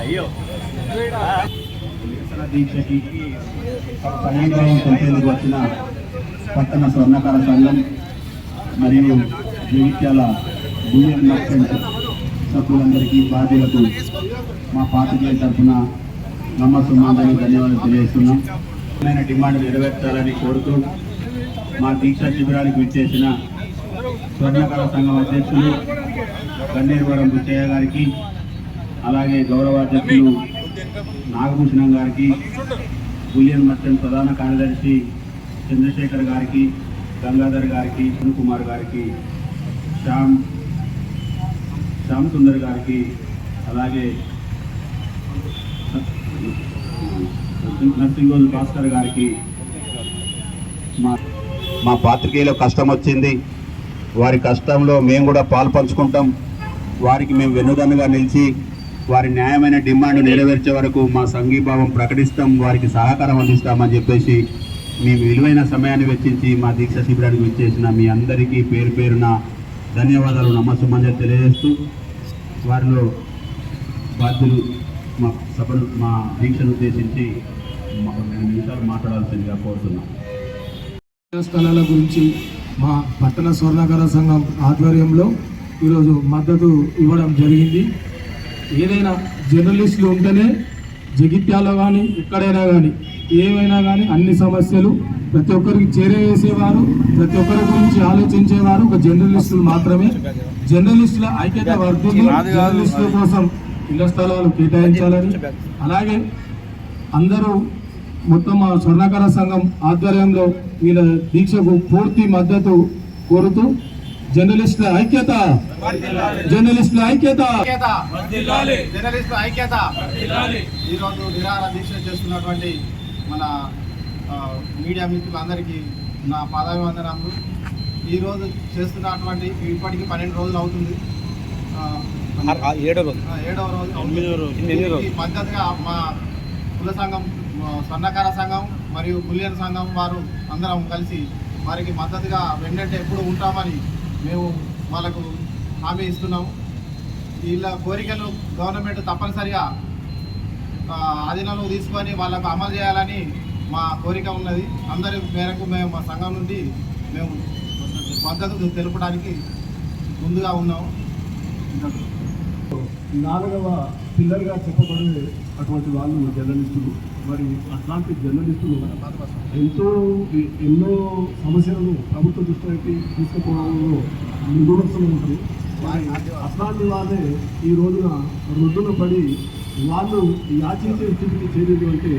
అయ్యో దీక్షకి సంఘీభావం తెలిపేందుకు వచ్చిన పట్టణ స్వర్ణకార సంఘం మరియు జగిత్యాల యూనియన్ మర్చెంట్ సభ్యులందరికీ బాధ్యులకు మా పార్టీ తరఫున నమ్మకం ధన్యవాదాలు తెలియజేస్తున్నాం. డిమాండ్ నెరవేర్చాలని కోరుతూ మా దీక్షా శిబిరానికి విచ్చేసిన స్వర్ణకళ సంఘం అధ్యక్షులు గన్నేరుగూడెం బుచ్చయ్య గారికి అలాగే గౌరవ అధ్యక్షులు నాగభూషణం గారికి బులియన్ మర్చెంట్ ప్రధాన కార్యదర్శి చంద్రశేఖర్ గారికి గంగాధర్ గారికి అరుణ్ కుమార్ గారికి శ్యామ్ శ్యామ్ సుందర్ గారికి అలాగే నర్సింగోజు భాస్కర్ గారికి మా మా పాత్రికేయులకు కష్టం వచ్చింది. వారి కష్టంలో మేము కూడా పాల్పంచుకుంటాం. వారికి మేము వెన్నుదన్నుగా నిలిచి వారి న్యాయమైన డిమాండ్ నెరవేర్చే వరకు మా సంఘీభావం ప్రకటిస్తాం. వారికి సహకారం అందిస్తామని చెప్పేసి మీ విలువైన సమయాన్ని వెచ్చించి మా దీక్ష శిబిరానికి విచ్చేసిన మీ అందరికీ పేరు పేరున ధన్యవాదాలు. నమస్సుమంజలు తెలియజేస్తూ వారిలో బాధ్యులు మా సభను మా దీక్షను ఉద్దేశించి మాకు రెండు నిమిషాలు మాట్లాడాల్సిందిగా కోరుతున్నాం. స్థలాల గురించి మా పట్టణ స్వర్ణకార సంఘం ఆధ్వర్యంలో ఈరోజు మద్దతు ఇవ్వడం జరిగింది. ఏదైనా జర్నలిస్టులు ఉంటేనే జగిత్యాలో కానీ ఎక్కడైనా కానీ ఏమైనా కానీ అన్ని సమస్యలు ప్రతి ఒక్కరికి చేరవేసేవారు ప్రతి ఒక్కరి గురించి ఆలోచించేవారు ఒక జర్నలిస్టులు మాత్రమే. జర్నలిస్టుల ఐక్యత వర్ధిల్లి జర్నలిస్టుల కోసం ఇళ్ళ స్థలాలు కేటాయించాలని. అలాగే అందరూ మొత్తం మా స్వర్ణకార సంఘం ఆధ్వర్యంలో వీళ్ళ దీక్షకు పూర్తి మద్దతు కోరుతూ జర్నలిస్టుల ఐక్యత! జర్నలిస్టుల ఐక్యత! ఐక్యత జర్నలిస్టు ఐక్యత! ఈరోజు నిరాహార దీక్ష చేస్తున్నటువంటి మన మీడియా మిత్రులందరికీ నా పాదాభివందనములు ఈరోజు చేస్తున్నటువంటి ఇప్పటికి పన్నెండు రోజులు అవుతుంది. ఆ, ఏడో రోజు. ఏడవ రోజు మద్దతుగా మా కుల సంఘం స్వర్ణకార సంఘం మరియు బులియన్ సంఘం వారు అందరం కలిసి వారికి మద్దతుగా వెంటనే ఎప్పుడు ఉంటామని మేము వాళ్ళకు హామీ ఇస్తున్నాము. వీళ్ళ కోరికలు గవర్నమెంట్ తప్పనిసరిగా ఆధీనంలో తీసుకొని వాళ్ళకు అమలు చేయాలని మా కోరిక ఉన్నది. అందరి మేరకు మేము మా సంఘం నుండి మేము మద్దతు తెలుపడానికి ముందుగా ఉన్నాము. నాలుగవ పిల్లర్గా చెప్పబడే అటువంటి వాళ్ళు జర్నలిస్టులు. మరి అట్లాంటి జర్నలిస్టులు ఎంతో ఎన్నో సమస్యలను ప్రభుత్వ దృష్టికి తీసుకుపోవడంలో ముందువరుసలో ఉంటుంది. మరి అట్లాంటి వాళ్ళే ఈ రోజున రొడ్డున పడి వాళ్ళు యాచించే స్థితికి చేరేది అంటే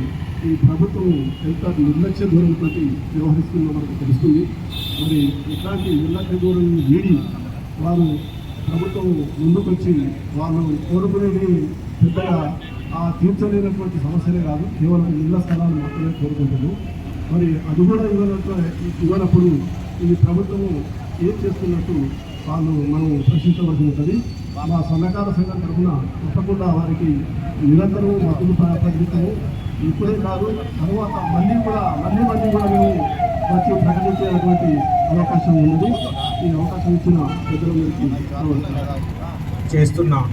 ఈ ప్రభుత్వం ఎంత నిర్లక్ష్య ధోరణితో వ్యవహరిస్తుందో మనకు తెలుస్తుంది. మరి ఇట్లాంటి నిర్లక్ష్య ధోరణిని వీడి వారు ప్రభుత్వం ముందుకొచ్చి వాళ్ళు కోరుకునేది పెద్దగా తీర్చలేనటువంటి సమస్యలే కాదు. కేవలం ఇళ్ళ స్థలాలు మాత్రమే కోరుకుంటున్నారు మరి అది కూడా ఇవ్వనట్టు ఇవ్వనప్పుడు ఇది ప్రభుత్వము ఏం చేస్తున్నట్టు వాళ్ళు మనం ప్రశ్నించవలసి ఉంటుంది. మా సన్నకార సంఘం తరఫున తప్పకుండా వారికి నిరంతరం మద్దతు ప్రకటిస్తాము ఇప్పుడే కాదు తర్వాత మళ్ళీ కూడా మళ్ళీ మళ్ళీ కూడా మేము వచ్చి ప్రకటించేటువంటి అవకాశం ఉన్నది. ఈ అవకాశం ఇచ్చిన ప్రజలందరికీ చేస్తున్నాం.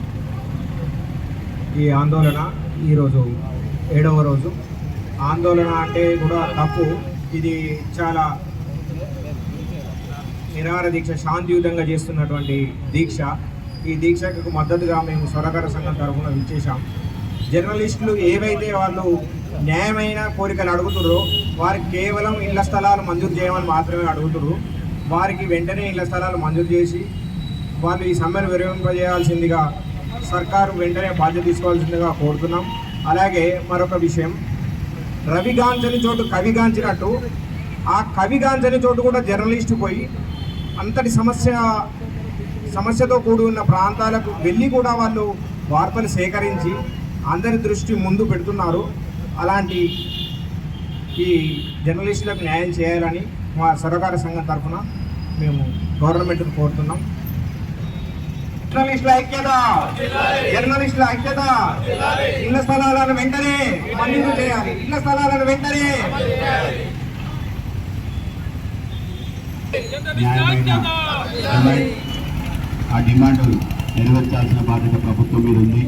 ఈ ఆందోళన ఈరోజు ఏడవ రోజు. ఆందోళన అంటే కూడా తప్పు. ఇది చాలా నిరాహార దీక్ష శాంతియుతంగా చేస్తున్నటువంటి దీక్ష. ఈ దీక్షకు మద్దతుగా మేము స్వరకర సంఘం తరఫున విచ్చేశాం. జర్నలిస్టులు ఏవైతే వాళ్ళు న్యాయమైన కోరికలు అడుగుతుర్రో వారికి కేవలం ఇళ్ళ స్థలాలు మంజూరు చేయమని మాత్రమే అడుగుతురు వారికి వెంటనే ఇళ్ళ స్థలాలు మంజూరు చేసి వాళ్ళు ఈ సమ్మెను విరమింపజేయాల్సిందిగా సర్కారు వెంటనే బాధ్యత తీసుకోవాల్సిందిగా కోరుతున్నాం. అలాగే మరొక విషయం. రవిగాంచని చోటు కవిగాంచినట్టు ఆ కవిగాంచని చోటు కూడా జర్నలిస్టు పోయి అంతటి సమస్య సమస్యతో కూడి ఉన్న ప్రాంతాలకు వెళ్ళి కూడా వాళ్ళు వార్తలు సేకరించి అందరి దృష్టి ముందు పెడుతున్నారు. అలాంటి ఈ జర్నలిస్టులకు న్యాయం చేయాలని మా సర్వకార సంఘం తరఫున మేము గవర్నమెంట్ను కోరుతున్నాం. జర్నలిస్టుల ఐక్యత జర్నలిస్టుల ఐక్యత ఇళ్ళ స్థలాలను వెంటనే మంజూరు చేయాలి. ఇళ్ళ స్థలాలను వెంటనే ఆ డిమాండ్ నెరవేర్చాల్సిన బాధ్యత ప్రభుత్వం మీద ఉంది.